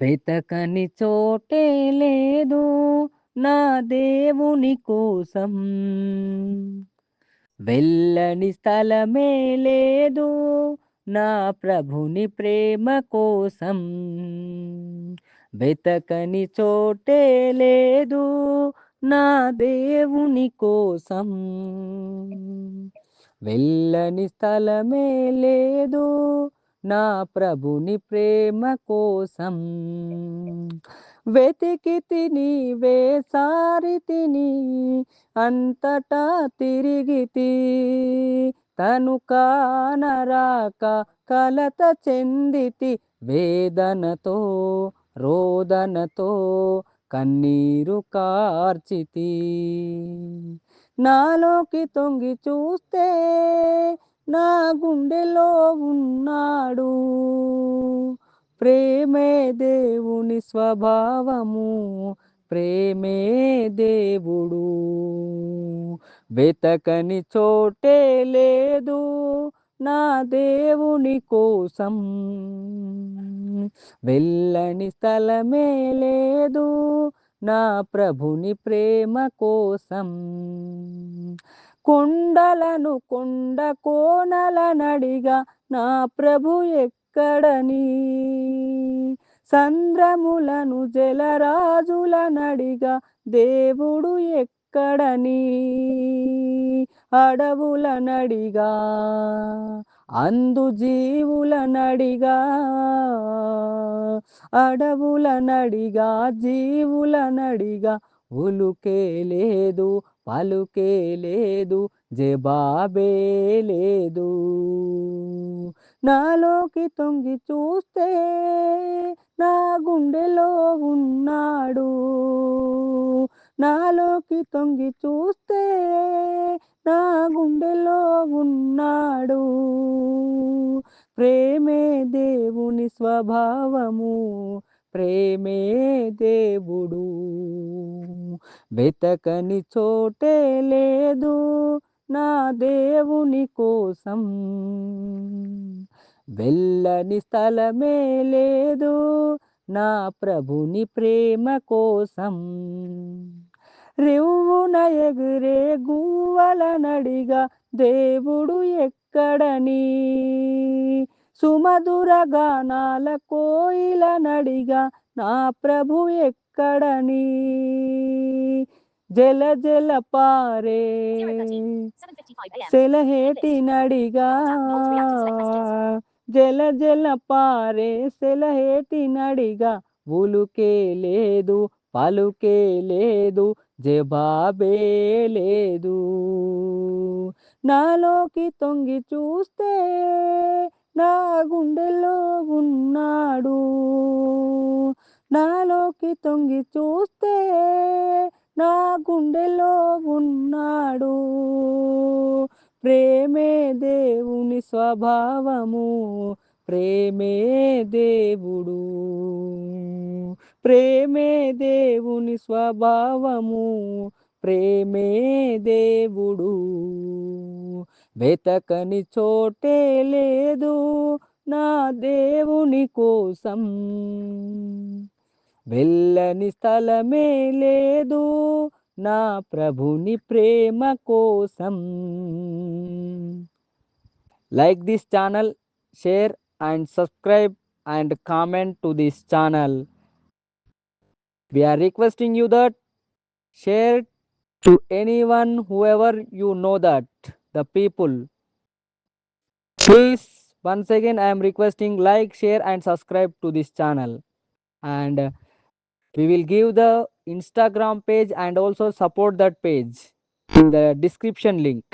వెతకని చోటే లేదు నా దేవుని కోసం. వెళ్ళని స్థలమే లేదు నా ప్రభుని ప్రేమ కోసం. వెతకని చోటే లేదు నా దేవుని కోసం. వెళ్ళని స్థలమే లేదు నా ప్రభుని ప్రేమ కోసం. వెతికి తిని వేసారి తిని అంతటా తిరిగితి తను కానరాక కలత చెందితి వేదనతో రోదనతో కన్నీరు కార్చితి నాలోకి తొంగి చూస్తే నా గుండెలో ఉన్నాడు. ప్రేమే దేవుని స్వభావము ప్రేమే దేవుడు. వెతకని చోటే లేదు నా దేవుని కోసం. వెళ్ళని స్థలమే లేదు నా ప్రభుని ప్రేమ కోసం. కొండలను కొండ కోనల నడిగా నా ప్రభు ఎక్కడని? సంద్రములను జలరాజుల నడిగా దేవుడు ఎక్కడని? అడవుల నడిగా అందు జీవుల నడిగా అడవుల నడిగా జీవుల నడిగా ఉలుకే లేదు పలుకే లేదు జబాబే లేదు. నాలోకి తొంగి చూస్తే నా గుండెలో ఉన్నాడు. నాలోకి తొంగి చూస్తే నా గుండెలో ఉన్నాడు. ప్రేమే దేవుని స్వభావము ప్రేమే దేవుడు. వెతకని చోటే లేదు నా దేవుని కోసం. వెళ్ళని స్థలమే లేదు నా ప్రభుని ప్రేమ కోసం. రివ్వున ఎగురే గువ్వల నడిగా దేవుడు ఎక్కడని? సుమధుర గానాల కోయిల నడిగా నా ప్రభు ఎక్కడని? జల జల పారే. సెలహేటి నడిగా. జల జల పారే సెలహేటి నడిగా. ఉలుకే లేదు పలుకే లేదు జబాబే లేదు. నాలోకి తొంగి చూస్తే నా గుండెలో ఉన్నాడు. నాలోకి తొంగి చూస్తే నా గుండెలో ఉన్నాడు. ప్రేమే దేవుని స్వభావము. ప్రేమే దేవుడు. ప్రేమే దేవుని స్వభావము. ప్రేమే దేవుడు. వెతకని చోటే లేదు నా దేవుని కోసం. వెళ్ళని స్థలమే లేదు నా ప్రభుని ప్రేమ కోసం like this channel share and subscribe and comment to this channel. We are requesting you that share to anyone, whoever you know that, the people. Please, once again, I am requesting like, share, and subscribe to this channel. And we will give the Instagram page and also support that page in the description link.